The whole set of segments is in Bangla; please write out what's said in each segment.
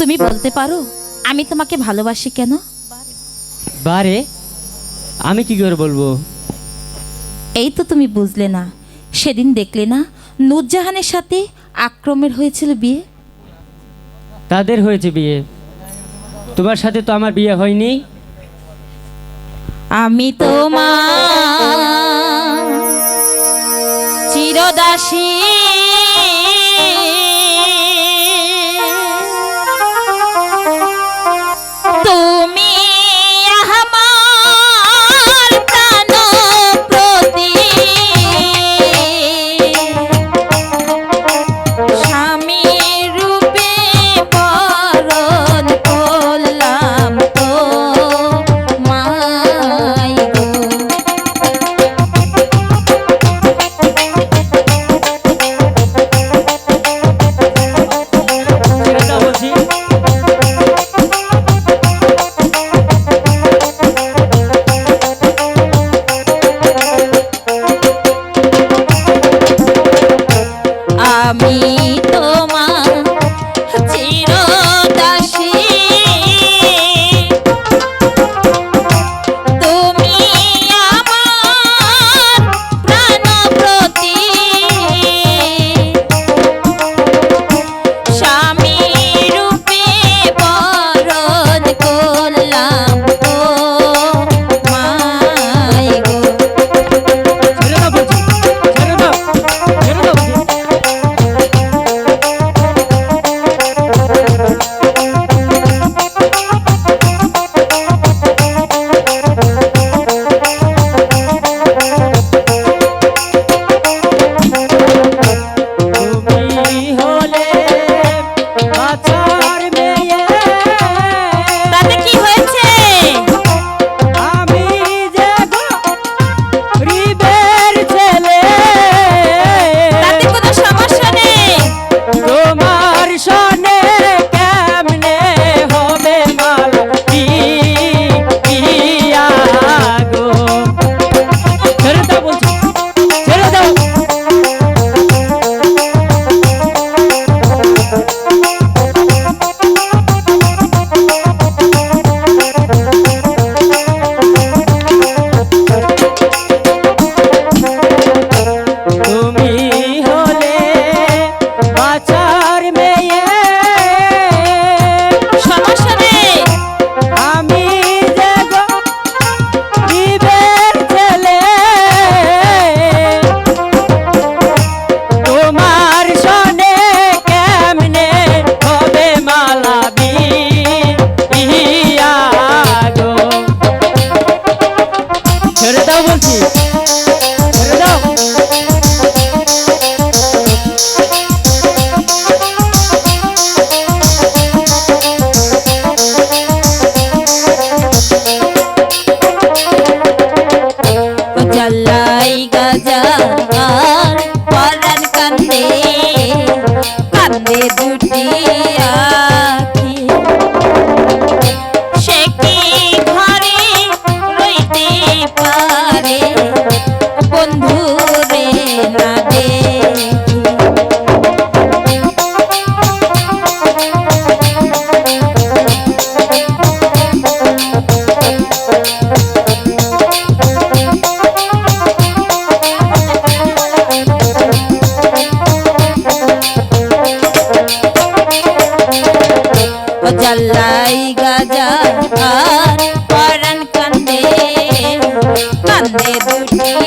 তুমি বলতে পারো আমি তোমাকে ভালোবাসি কেন? বারে আমি কি করে বলব? এই তো তুমি বুঝলে না। সেদিন দেখলে না নূরজাহানের সাথে আক্রমের হয়েছিল বিয়ে? তাদের হয়েছে বিয়ে। তোমার সাথে তো আমার বিয়ে হয়নি। আমি তোমার চিরদাসী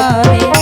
Yeah.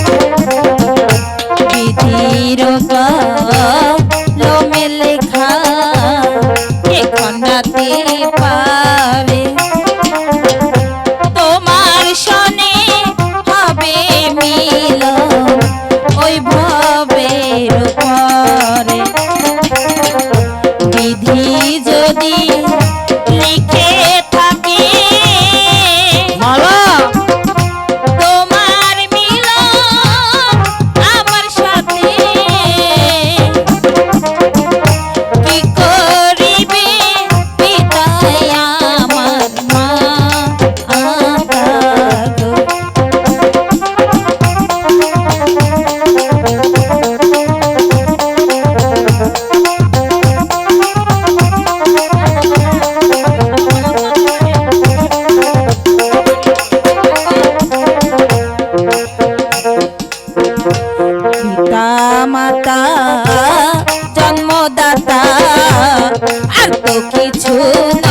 আর তো কিছু নয়